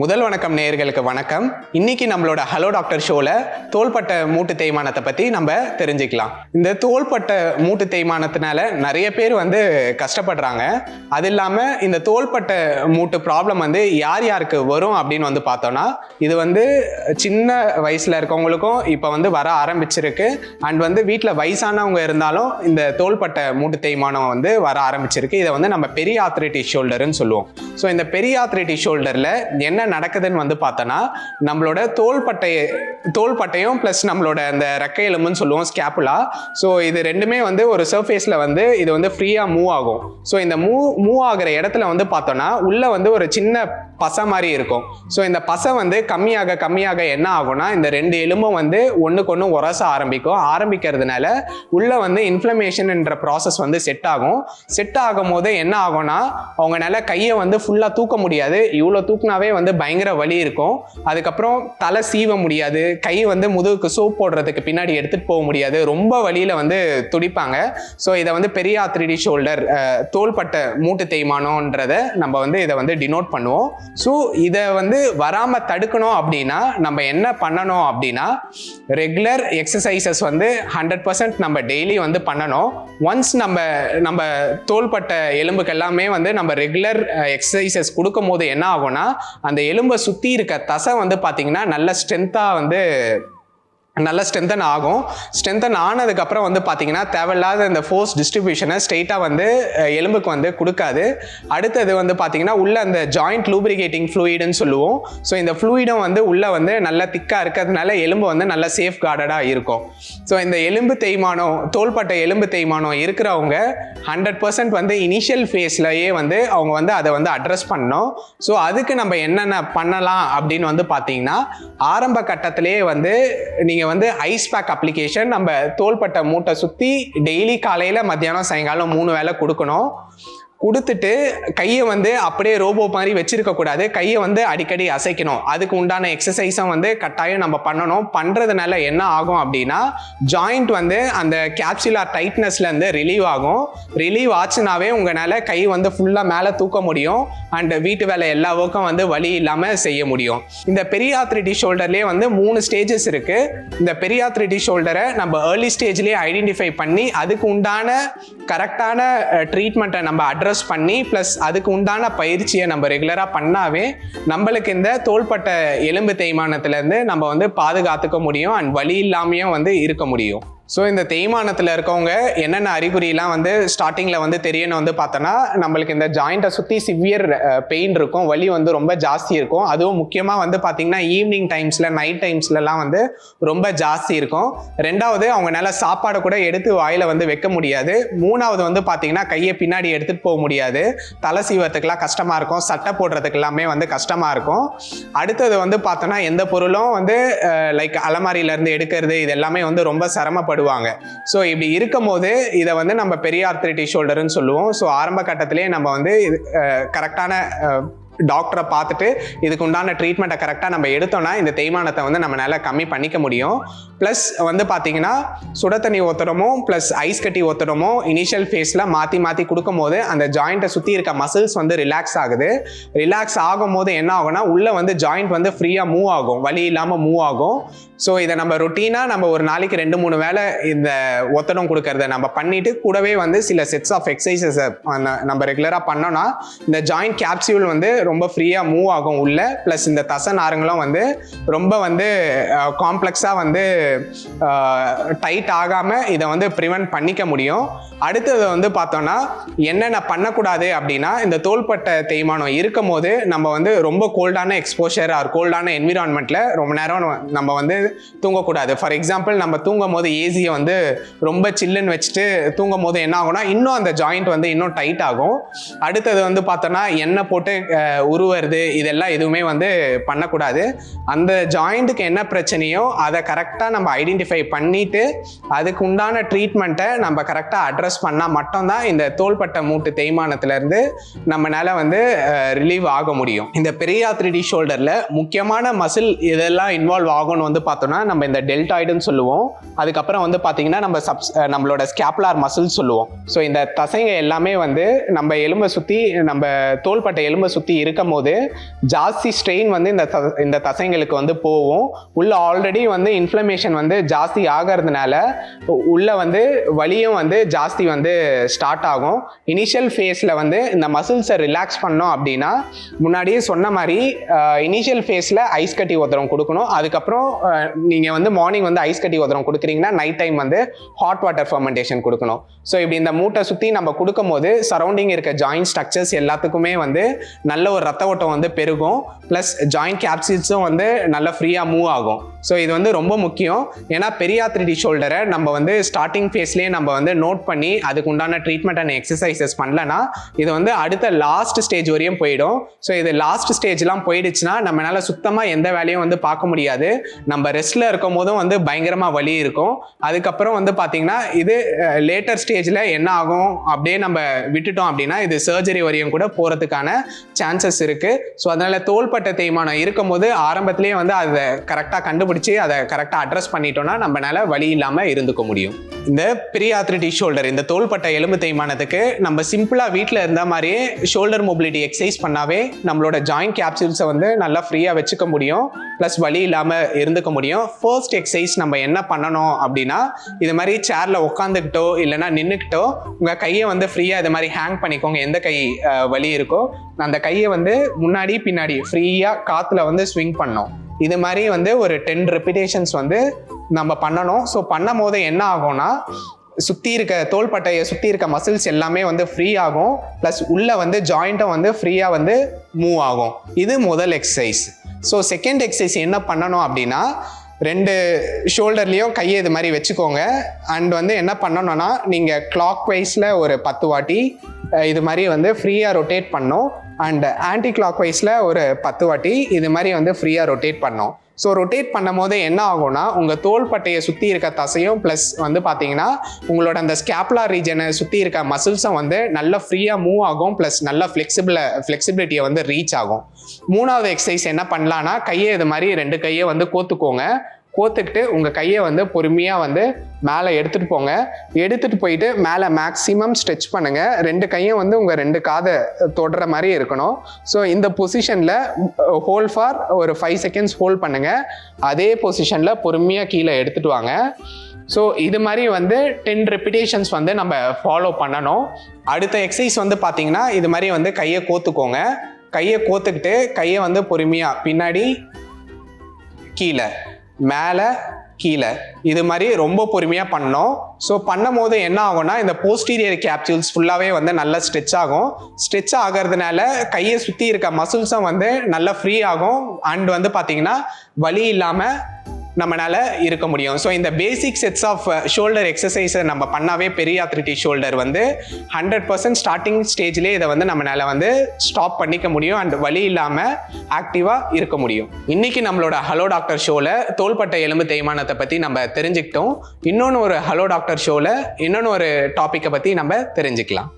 முதல் வணக்கம் நேயர்களுக்கு வணக்கம். இன்னைக்கு நம்மளோட ஹலோ டாக்டர் ஷோல தோள்பட்ட மூட்டு தேய்மானத்தை பத்தி நம்ம தெரிஞ்சுக்கலாம். இந்த தோள்பட்ட மூட்டு தேய்மானத்தினால நிறைய பேர் வந்து கஷ்டப்படுறாங்க. அது இல்லாம இந்த தோள்பட்ட மூட்டு ப்ராப்ளம் வந்து யார் யாருக்கு வரும் அப்படின்னு வந்து பார்த்தோம்னா இது வந்து சின்ன வயசுல இருக்கவங்களுக்கும் இப்போ வந்து வர ஆரம்பிச்சிருக்கு. அண்ட் வந்து வீட்டில் வயசானவங்க இருந்தாலும் இந்த தோள்பட்ட மூட்டு தேய்மானம் வந்து வர ஆரம்பிச்சிருக்கு. இதை வந்து நம்ம பெரிய ஆத்ரைட்டிஸ் ஷோல்டர்னு சொல்லுவோம். ஸோ இந்த பெரிய ஆத்ரைட்டிஸ் ஷோல்டரில் என்ன நடக்குதுன்னு வந்து பார்த்தோன்னா நம்மளோட தோள்பட்டை தோள்பட்டையும் ப்ளஸ் நம்மளோட அந்த ரெக்கை எலும்புன்னு சொல்லுவோம் ஸ்கேப்புலா ஸோ இது ரெண்டுமே வந்து ஒரு சர்ஃபேஸில் வந்து இது வந்து ஃப்ரீயாக மூவ் ஆகும். ஸோ இந்த மூவ் மூவ் ஆகிற இடத்துல வந்து பார்த்தோன்னா உள்ளே வந்து ஒரு சின்ன பசை மாதிரி இருக்கும். ஸோ இந்த பசை வந்து கம்மியாக கம்மியாக என்ன ஆகும்னா இந்த ரெண்டு எலும்பும் வந்து ஒன்றுக்கு ஒன்று உரச ஆரம்பிக்கும். ஆரம்பிக்கிறதுனால உள்ளே வந்து இன்ஃப்ளமேஷன்ன்ற ப்ராசஸ் வந்து செட் ஆகும். செட் ஆகும் போது என்ன ஆகும்னா அவங்கனால கையை வந்து ஃபுல்லாக தூக்க முடியாது. இவ்வளோ தூக்குனாவே வந்து பயங்கர வலி இருக்கும். அதுக்கப்புறம் தலை சீவ முடியாது. கை வந்து முதுகுக்கு சோப் போடுறதுக்கு பின்னாடி எடுத்துகிட்டு போக முடியாது. ரொம்ப வழியில் வந்து துடிப்பாங்க. ஸோ இதை வந்து பெரிய ஆத்திரிடி ஷோல்டர் தோள்பட்ட மூட்டு தேய்மானம்ன்றதை நம்ம வந்து இதை வந்து டினோட் பண்ணுவோம். ஸோ இதை வந்து வராமல் தடுக்கணும் அப்படின்னா நம்ம என்ன பண்ணணும் அப்படின்னா ரெகுலர் எக்ஸசைசஸ் வந்து ஹண்ட்ரட் பர்சன்ட் நம்ம டெய்லி வந்து பண்ணணும். ஒன்ஸ் நம்ம நம்ம தோள்பட்ட எலும்புக்கு எல்லாமே வந்து நம்ம ரெகுலர் எக்ஸசைசஸ் கொடுக்கும் போது என்ன ஆகும்னா அந்த எலும்பை சுற்றி இருக்க தசை வந்து பார்த்திங்கன்னா நல்ல ஸ்ட்ரென்த்தாக வந்து நல்ல ஸ்ட்ரென்தன் ஆகும். ஸ்ட்ரென்தன் ஆனதுக்கப்புறம் வந்து பார்த்தீங்கன்னா தேவையில்லாத இந்த ஃபோர்ஸ் டிஸ்ட்ரிபியூஷனை ஸ்ட்ரெயிட்டாக வந்து எலும்புக்கு வந்து கொடுக்காது. அடுத்தது வந்து பார்த்தீங்கன்னா உள்ள அந்த ஜாயிண்ட் லூப்ரிகேட்டிங் ஃப்ளூயிடுன்னு சொல்லுவோம். ஸோ இந்த ஃப்ளூயிடும் வந்து உள்ளே வந்து நல்ல திக்காக இருக்கிறதுனால எலும்பு வந்து நல்ல சேஃப் கார்டடாக இருக்கும். ஸோ இந்த எலும்பு தேய்மானம் தோள்பட்ட எலும்பு தேய்மானம் இருக்கிறவங்க ஹண்ட்ரட் பர்சன்ட் வந்து இனிஷியல் ஃபேஸ்லையே வந்து அவங்க வந்து அதை வந்து அட்ரஸ் பண்ணோம் ஸோ அதுக்கு நம்ம என்னென்ன பண்ணலாம் அப்படின்னு வந்து பார்த்தீங்கன்னா ஆரம்ப கட்டத்திலேயே வந்து நீங்கள் நீங்கள் வந்து ஐஸ் பேக் அப்ளிகேஷன் நம்ம தோள்பட்ட மூட்டை சுற்றி டெய்லி காலையில் மத்தியானம் சாயங்காலம் மூணு வேளை கொடுக்கணும். கொடுத்துட்டு கையை வந்து அப்படியே ரோபோ மாதிரி வச்சிருக்க கூடாது. கையை வந்து அடிக்கடி அசைக்கணும். அதுக்கு உண்டான எக்ஸசைஸும் வந்து கட்டாயம் நம்ம பண்ணணும். பண்ணுறதுனால என்ன ஆகும் அப்படின்னா ஜாயிண்ட் வந்து அந்த கேப்சுலார் டைட்னஸ்லேருந்து ரிலீவ் ஆகும். ரிலீவ் ஆச்சுனாவே உங்களால் கை வந்து ஃபுல்லாக மேலே தூக்க முடியும். அண்ட் வீட்டு வேலை எல்லா ஒர்க்கும் வந்து வழி இல்லாமல் செய்ய முடியும். இந்த பெரியாத்ரிட்டி ஷோல்டர்லேயே வந்து மூணு ஸ்டேஜஸ் இருக்குது இந்த பெரியாத்ரிட்டி ஷோல்டரை நம்ம ஏர்லி ஸ்டேஜ்லேயே ஐடென்டிஃபை பண்ணி அதுக்கு உண்டான கரெக்டான ட்ரீட்மெண்ட்டை நம்ம அட்ரஸ் பண்ணி ப்ளஸ் அதுக்கு உண்டான பயிற்சியை நம்ம ரெகுலராக பண்ணாவே நம்மளுக்கு இந்த தோள்பட்ட எலும்பு தேய்மானத்துலேருந்து நம்ம வந்து பாதுகாத்துக்க முடியும் அண்ட் வலி இல்லாமையும் வந்து இருக்க முடியும். ஸோ இந்த தேய்மானத்தில் இருக்கவங்க என்னென்ன அறிகுறிலாம் வந்து ஸ்டார்டிங்கில் வந்து தெரியணும் வந்து பார்த்தோன்னா நம்மளுக்கு இந்த ஜாயிண்ட்டை சுற்றி சிவியர் பெயின் இருக்கும் வலி வந்து ரொம்ப ஜாஸ்தி இருக்கும். அதுவும் முக்கியமாக வந்து பார்த்திங்கன்னா ஈவினிங் டைம்ஸில் நைட் டைம்ஸ்லலாம் வந்து ரொம்ப ஜாஸ்தி இருக்கும். ரெண்டாவது அவங்கனால சாப்பாடை கூட எடுத்து வாயில் வந்து வைக்க முடியாது. மூணாவது வந்து பார்த்திங்கன்னா கையை பின்னாடி எடுத்துகிட்டு போக முடியாது. தலை சீவத்துக்கெல்லாம் கஷ்டமாக இருக்கும். சட்டை போடுறதுக்கு எல்லாமே வந்து கஷ்டமாக இருக்கும். அடுத்தது வந்து பார்த்தோன்னா எந்த பொருளும் வந்து லைக் அலமாரியிலேருந்து எடுக்கிறது இது எல்லாமே வந்து ரொம்ப சிரமப்படும். சிரமப்படுவாங்க ஸோ இப்படி இருக்கும் போது இதை வந்து நம்ம பெரிய ஆர்த்திரிட்டி ஷோல்டர்னு சொல்லுவோம். ஸோ ஆரம்ப கட்டத்திலேயே நம்ம வந்து கரெக்டான டாக்டரை பார்த்துட்டு இதுக்கு உண்டான ட்ரீட்மெண்ட்டை கரெக்டாக நம்ம எடுத்தோம்னா இந்த தேய்மானத்தை வந்து நம்மளால கம்மி பண்ணிக்க முடியும். ப்ளஸ் வந்து பார்த்தீங்கன்னா சுட தண்ணி ஒத்தடமோ ப்ளஸ் ஐஸ் கட்டி ஒத்தடமோ இனிஷியல் ஃபேஸில் மாற்றி மாற்றி கொடுக்கும்போது அந்த ஜாயிண்ட்டை சுற்றி இருக்க மசில்ஸ் வந்து ரிலாக்ஸ் ஆகுது. ரிலாக்ஸ் ஆகும்போது என்ன ஆகும்னா உள்ளே வந்து ஜாயிண்ட் வந்து ஃப்ரீயாக மூவ் ஆகும். வலி இல்லாமல் மூவ் ஆகும். ஸோ இதை நம்ம ரொட்டீனாக நம்ம ஒரு நாளைக்கு ரெண்டு மூணு வேளை இந்த ஒத்தடம் கொடுக்கறத நம்ம பண்ணிட்டு கூடவே வந்து சில செட்ஸ் ஆஃப் எக்ஸசைசஸை நம்ம ரெகுலராக பண்ணோம்னா இந்த ஜாயிண்ட் கேப்சியூல் வந்து ரொம்ப ஃப்ரீயாக மூவ் ஆகும் உள்ள. ப்ளஸ் இந்த தசை நாருங்களும் வந்து ரொம்ப வந்து காம்ப்ளெக்ஸாக வந்து டைட் ஆகாமல் இதை வந்து ப்ரிவென்ட் பண்ணிக்க முடியும். அடுத்தது வந்து பார்த்தோன்னா என்னென்ன பண்ணக்கூடாது அப்படின்னா இந்த தோள்பட்ட தேய்மானம் இருக்கும் போது நம்ம வந்து ரொம்ப கோல்டான எக்ஸ்போஷர் ஆர் கோல்டான என்விரான்மெண்ட்டில் ரொம்ப நேரம் நம்ம வந்து தூங்கக்கூடாது. ஃபார் எக்ஸாம்பிள் நம்ம தூங்கும் போது ஏசியை வந்து ரொம்ப சில்லுன்னு வச்சுட்டு தூங்கும் போது என்ன ஆகும்னா இன்னும் அந்த ஜாயிண்ட் வந்து இன்னும் டைட் ஆகும். அடுத்தது வந்து பார்த்தோன்னா எண்ணெய் போட்டு அஹ், இதெல்லாம் எதுவுமே வந்து பண்ணக்கூடாது. அந்த ஜாயிண்ட்டுக்கு என்ன பிரச்சனையோ அதை கரெக்டாக நம்ம ஐடென்டிஃபை பண்ணிட்டு அதுக்கு உண்டான ட்ரீட்மெண்ட்டை நம்ம கரெக்டாக அட்ரஸ் பண்ணால் மட்டும்தான் இந்த தோள்பட்ட மூட்டு தேய்மானத்திலேருந்து நம்மளால வந்து ரிலீவ் ஆக முடியும். இந்த பெரியாத்ரிடி ஷோல்டரில் முக்கியமான மசில் இதெல்லாம் இன்வால்வ் ஆகும்னு வந்து பார்த்தோம்னா நம்ம இந்த டெல்டாய்டுன்னு சொல்லுவோம். அதுக்கப்புறம் வந்து பார்த்தீங்கன்னா நம்ம சப்ஸ் நம்மளோட ஸ்கேப்லார் மசில் சொல்லுவோம். ஸோ இந்த தசைங்க எல்லாமே வந்து நம்ம எலும்பை சுற்றி நம்ம தோள்பட்ட எலும்பை சுற்றி இருக்கும் போது ஜாஸ்தி ஸ்ட்ரெயின் வந்து இந்த த- இந்த தசைங்களுக்கு வந்து போகும். உள்ள ஆல்ரெடி வந்து இன்ஃப்ளமேஷன் வந்து ஜாஸ்தி ஆகிறதுனால உள்ள வந்து வலியும் வந்து ஜாஸ்தி வந்து ஸ்டார்ட் ஆகும். இனிஷியல் ஃபேஸில் வந்து இந்த மசில்ஸை ரிலாக்ஸ் பண்ணோம் அப்படின்னா முன்னாடியே சொன்ன மாதிரி இனிஷியல் ஃபேஸில் ஐஸ் கட்டி உதரம் கொடுக்கணும். அதுக்கப்புறம் நீங்கள் வந்து மார்னிங் வந்து ஐஸ் கட்டி உதரம் கொடுக்குறீங்கன்னா நைட் டைம் வந்து ஹாட் வாட்டர் ஃபர்மெண்டேஷன் கொடுக்கணும். ஸோ இப்படி இந்த மூட்டை சுற்றி நம்ம கொடுக்கும்போது சரௌண்டிங் இருக்க ஜாயின் ஸ்ட்ரக்சர்ஸ் எல்லாத்துக்குமே வந்து நல்ல ஒரு ரத்த ஓட்டம் வந்து பெருகும். ப்ளஸ் ஜாயிண்ட் கேப்சில்ஸும் வந்து நல்லா ஃப்ரீயாக மூவ் ஆகும். ஸோ இது வந்து ரொம்ப முக்கியம். ஏன்னா பெரியாத்ரிடி ஷோல்டரை நம்ம வந்து ஸ்டார்டிங் ஃபேஸ்லேயே நம்ம வந்து நோட் பண்ணி அதுக்கு உண்டான ட்ரீட்மெண்ட் அண்ட் எக்ஸசைசஸ் பண்ணலன்னா இது வந்து அடுத்த லாஸ்ட் ஸ்டேஜ் வரையும் போயிடும். ஸோ இது லாஸ்ட் ஸ்டேஜ்லாம் போயிடுச்சுன்னா நம்மளால சுத்தமாக எந்த வேலையும் வந்து பார்க்க முடியாது. நம்ம ரெஸ்ட்டில் இருக்கும் போதும் வந்து பயங்கரமாக வலி இருக்கும். அதுக்கப்புறம் வந்து பார்த்தீங்கன்னா இது லேட்டர் ஸ்டேஜில் என்ன ஆகும் அப்படியே நம்ம விட்டுட்டோம் அப்படின்னா இது சர்ஜரி வரையும் கூட போகிறதுக்கான சான்ஸ் சான்சஸ் இருக்குது ஸோ அதனால் தோள்பட்ட தேய்மானம் இருக்கும்போது ஆரம்பத்திலேயே வந்து அதை கரெக்டாக கண்டுபிடிச்சி அதை கரெக்டாக அட்ரஸ் பண்ணிட்டோம்னா நம்மளால வழி இல்லாமல் இருந்துக்க முடியும். இந்த பிரியாத்ரிட்டி ஷோல்டர் இந்த தோள்பட்ட எலும்பு தேய்மானத்துக்கு நம்ம சிம்பிளாக வீட்டில் இருந்த மாதிரியே ஷோல்டர் மொபிலிட்டி எக்ஸசைஸ் பண்ணாவே நம்மளோட ஜாயிண்ட் கேப்சூல்ஸை வந்து நல்லா ஃப்ரீயாக வச்சுக்க முடியும். ப்ளஸ் வலி இல்லாமல் இருந்துக்க முடியும். ஃபர்ஸ்ட் எக்ஸசைஸ் நம்ம என்ன பண்ணணும் அப்படின்னா இது மாதிரி சேரில் உட்காந்துக்கிட்டோ இல்லைன்னா நின்றுக்கிட்டோ உங்கள் கையை வந்து ஃப்ரீயாக இது மாதிரி ஹேங் பண்ணிக்கோங்க. எந்த கை வலி இருக்கோ அந்த கையை வந்து முன்னாடி பின்னாடி ஃப்ரீயாக காற்றுல வந்து ஸ்விங் பண்ணோம் இது மாதிரி வந்து ஒரு டென் ரெப்பிடேஷன்ஸ் வந்து நம்ம பண்ணணும். ஸோ பண்ணும் போது என்ன ஆகும்னா சுற்றி இருக்க தோள்பட்டையை சுற்றி இருக்க மசில்ஸ் எல்லாமே வந்து ஃப்ரீ ஆகும். ப்ளஸ் உள்ளே வந்து ஜாயிண்ட்டும் வந்து ஃப்ரீயாக வந்து மூவ் ஆகும். இது முதல் எக்ஸசைஸ் ஸோ செகண்ட் எக்ஸசைஸ் என்ன பண்ணணும் அப்படின்னா ரெண்டு ஷோல்டர்லேயும் கையை இது மாதிரி வச்சுக்கோங்க. அண்ட் வந்து என்ன பண்ணணும்னா நீங்கள் கிளாக் வைஸில் ஒரு பத்து வாட்டி இது மாதிரி வந்து ஃப்ரீயாக ரொட்டேட் பண்ணும். அண்ட் ஆன்டி கிளாக் வைஸில் ஒரு பத்து வாட்டி இது மாதிரி வந்து ஃப்ரீயாக ரொட்டேட் பண்ணும். ஸோ ரொட்டேட் பண்ணும் போது என்ன ஆகும்னா உங்கள் தோள்பட்டையை சுற்றி இருக்க தசையும் ப்ளஸ் வந்து பார்த்தீங்கன்னா உங்களோட அந்த ஸ்கேப்லா ரீஜனை சுற்றி இருக்க மசில்ஸும் வந்து நல்லா ஃப்ரீயாக மூவ் ஆகும் ப்ளஸ் நல்லா ஃப்ளெக்சிபிள ஃப்ளெக்சிபிலிட்டியை வந்து ரீச் ஆகும். மூணாவது எக்ஸசைஸ் என்ன பண்ணலான்னா கையை இது மாதிரி ரெண்டு கையை வந்து கோத்துக்கோங்க. கோத்துக்கிட்டு உங்கள் கையை வந்து பொறுமையாக வந்து மேலே எடுத்துகிட்டு போங்க. எடுத்துகிட்டு போயிட்டு மேலே மேக்ஸிமம் ஸ்ட்ரெச் பண்ணுங்கள் ரெண்டு கையும் வந்து உங்கள் ரெண்டு காதை தொடுற மாதிரி இருக்கணும். ஸோ இந்த பொசிஷனில் ஹோல் ஃபார் ஒரு ஃபைவ் செகண்ட்ஸ் ஹோல்ட் பண்ணுங்கள் அதே பொசிஷனில் பொறுமையாக கீழே எடுத்துகிட்டு வாங்க. ஸோ இது மாதிரி வந்து டென் ரெப்பிடேஷன்ஸ் வந்து நம்ம ஃபாலோ பண்ணணும். அடுத்த எக்ஸசைஸ் வந்து பார்த்தீங்கன்னா இது மாதிரி வந்து கையை கோத்துக்கோங்க. கையை கோத்துக்கிட்டு கையை வந்து பொறுமையாக பின்னாடி கீழே. மேலே கீழே. இது மாதிரி ரொம்ப பொறுமையாக பண்ணோம். ஸோ பண்ணும் போது என்ன ஆகும்னா இந்த போஸ்டீரியர் கேப்சூல்ஸ் ஃபுல்லாகவே வந்து நல்லா ஸ்ட்ரெச் ஆகும். ஸ்ட்ரெச் ஆகிறதுனால கையை சுற்றி இருக்க மசில்ஸும் வந்து நல்லா ஃப்ரீ ஆகும். அண்ட் வந்து பார்த்திங்கன்னா வலி இல்லாமல் நம்மளால் இருக்க முடியும். ஸோ இந்த பேசிக் செட்ஸ் ஆஃப் ஷோல்டர் எக்ஸசைஸை நம்ம பண்ணாவே பெரிய பெரியாத்ரிட்டி ஷோல்டர் வந்து ஹண்ட்ரட் பர்சன்ட் ஸ்டார்டிங் ஸ்டேஜ்லேயே இதை வந்து நம்மளால் வந்து ஸ்டாப் பண்ணிக்க முடியும். அண்ட் வழி இல்லாமல் ஆக்டிவாக இருக்க முடியும். இன்றைக்கி நம்மளோட ஹலோ டாக்டர் ஷோவில் தோள்பட்ட எலும்பு தேய்மானத்தை பற்றி நம்ம தெரிஞ்சுக்கிட்டோம். இன்னொன்று ஒரு ஹலோ டாக்டர் ஷோவில் இன்னொன்று ஒரு டாப்பிக்கை பற்றி நம்ம தெரிஞ்சுக்கலாம்.